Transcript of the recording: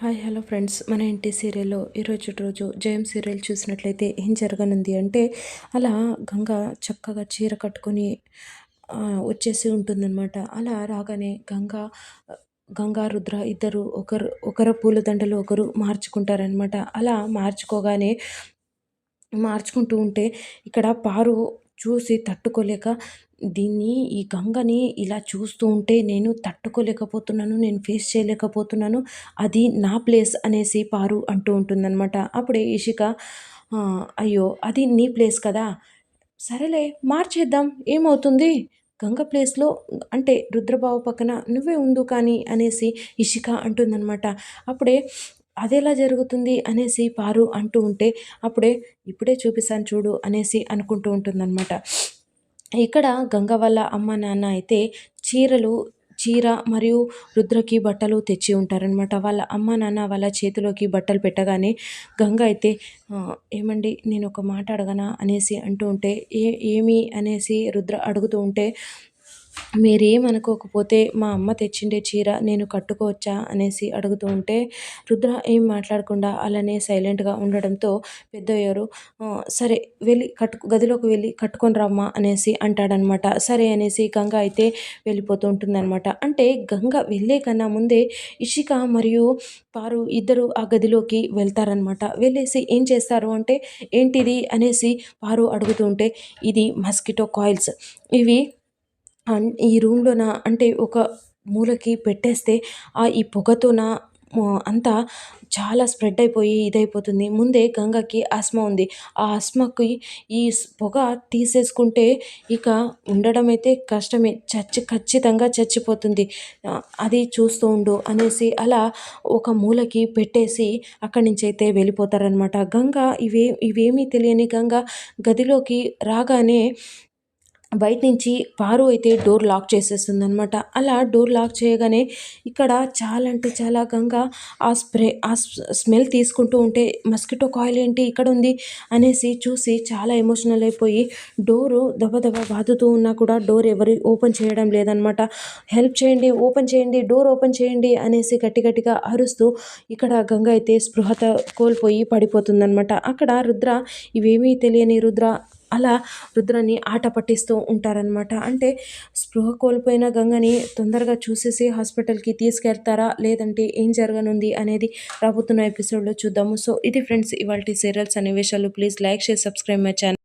Hi hello friends. మన ఇంటి సీరియల్లో ఈరోజు రోజు జయం సీరియల్ చూసినట్లయితే ఏం జరగనుంది అంటే అలా గంగ చక్కగా చీర కట్టుకొని వచ్చేసి ఉంటుందన్నమాట. అలా రాగానే గంగ గంగా రుద్ర ఇద్దరు ఒకరు ఒకరు పూలదండలు ఒకరు మార్చుకుంటారనమాట అలా మార్చుకోగానే మార్చుకుంటూ ఉంటే ఇక్కడ పారు చూసి తట్టుకోలేక దీన్ని ఈ గంగని ఇలా చూస్తూ ఉంటే నేను తట్టుకోలేకపోతున్నాను నేను ఫేస్ చేయలేకపోతున్నాను అది నా ప్లేస్ అనేసి పారు అంటూ ఉంటుందన్నమాట. అప్పుడే ఇషిక అయ్యో అది నీ ప్లేస్ కదా? సరేలే మార్చేద్దాం ఏమవుతుంది? గంగ ప్లేస్లో అంటే రుద్రబాబు పక్కన నువ్వే ఉండు కానీ అనేసి ఇషిక అంటుందన్నమాట. అప్పుడే అదేలా జరుగుతుంది? అనేసి పారు అంటూ ఉంటే అప్పుడే ఇప్పుడే చూపిస్తాను చూడు అనేసి అనుకుంటూ ఉంటుందన్నమాట. ఇక్కడ గంగ వాళ్ళ అమ్మ నాన్న అయితే చీరలు చీర మరియు రుద్రకి బట్టలు తెచ్చి ఉంటారనమాట వాళ్ళ అమ్మ నాన్న వాళ్ళ చేతిలోకి బట్టలు పెట్టగానే గంగ అయితే ఏమండి నేను ఒక మాట అడగనా? అనేసి అంటూ ఉంటే ఏ ఏమి? అనేసి రుద్ర అడుగుతూ ఉంటే మీరేమనుకోకపోతే మా అమ్మ తెచ్చిండే చీర నేను కట్టుకోవచ్చా అనేసి అడుగుతూ ఉంటే రుద్ర ఏం మాట్లాడకుండా అలానే సైలెంట్గా ఉండడంతో పెద్దయ్యారు. సరే వెళ్ళి కట్టు గదిలోకి వెళ్ళి కట్టుకొని రమ్మా అనేసి అంటాడనమాట. సరే అనేసి గంగ అయితే వెళ్ళిపోతూ ఉంటుందన్నమాట అంటే గంగ వెళ్ళే కన్నా ముందే ఇషిక మరియు పారు ఇద్దరు ఆ గదిలోకి వెళ్తారనమాట. వెళ్ళేసి ఏం చేస్తారు అంటే ఏంటిది? అనేసి పారు అడుగుతూ ఉంటే ఇది మస్కిటో కాయిల్స్. ఇవి ఈ రూమ్‌లోన అంటే ఒక మూలకి పెట్టేస్తే ఆ ఈ పొగతోన అంతా చాలా స్ప్రెడ్ అయిపోయి ఇదైపోతుంది. ముందే గంగకి ఆస్మా ఉంది. ఆ ఆస్మాకి ఈ పొగ తీసేసుకుంటే ఇక ఉండడం అయితే కష్టమే. చచ్చి ఖచ్చితంగా చచ్చిపోతుంది. అది చూస్తూ ఉండు అనేసి అలా ఒక మూలకి పెట్టేసి అక్కడి నుంచి అయితే వెళ్ళిపోతారనమాట. గంగ ఇవే ఇవేమీ తెలియని గంగ గదిలోకి రాగానే బయట నుంచి పారు అయితే డోర్ లాక్ చేసేస్తుంది అనమాట అలా డోర్ లాక్ చేయగానే ఇక్కడ చాలా అంటే చాలా గంగ ఆ స్ప్రే ఆ స్మెల్ తీసుకుంటూ ఉంటే మస్కిటో కాయిల్ ఏంటి ఇక్కడ ఉంది అనేసి చూసి చాలా ఎమోషనల్ అయిపోయి డోరు దబదబ బాదుతూ ఉన్నా కూడా డోర్ ఎవరు ఓపెన్ చేయడం లేదనమాట. హెల్ప్ చేయండి ఓపెన్ చేయండి డోర్ ఓపెన్ చేయండి అనేసి గట్టి గట్టిగా అరుస్తూ ఇక్కడ గంగ అయితే స్పృహత కోల్పోయి పడిపోతుందనమాట. అక్కడ రుద్ర ఇవేమీ తెలియని రుద్ర అలా రుద్రని ఆట పట్టిస్తూ ఉంటారనమాట. అంటే స్పృహ కోల్పోయిన గంగని తొందరగా చూసేసి హాస్పిటల్‌కి తీసుకెళ్తారా? లేదంటే ఏం జరగనుంది అనేది రాబోతున్న ఎపిసోడ్‌లో చూద్దాము. సో, ఇది ఫ్రెండ్స్ ఇవాల్టి సీరియల్ సన్నివేశాలు. Please like, share, subscribe my channel.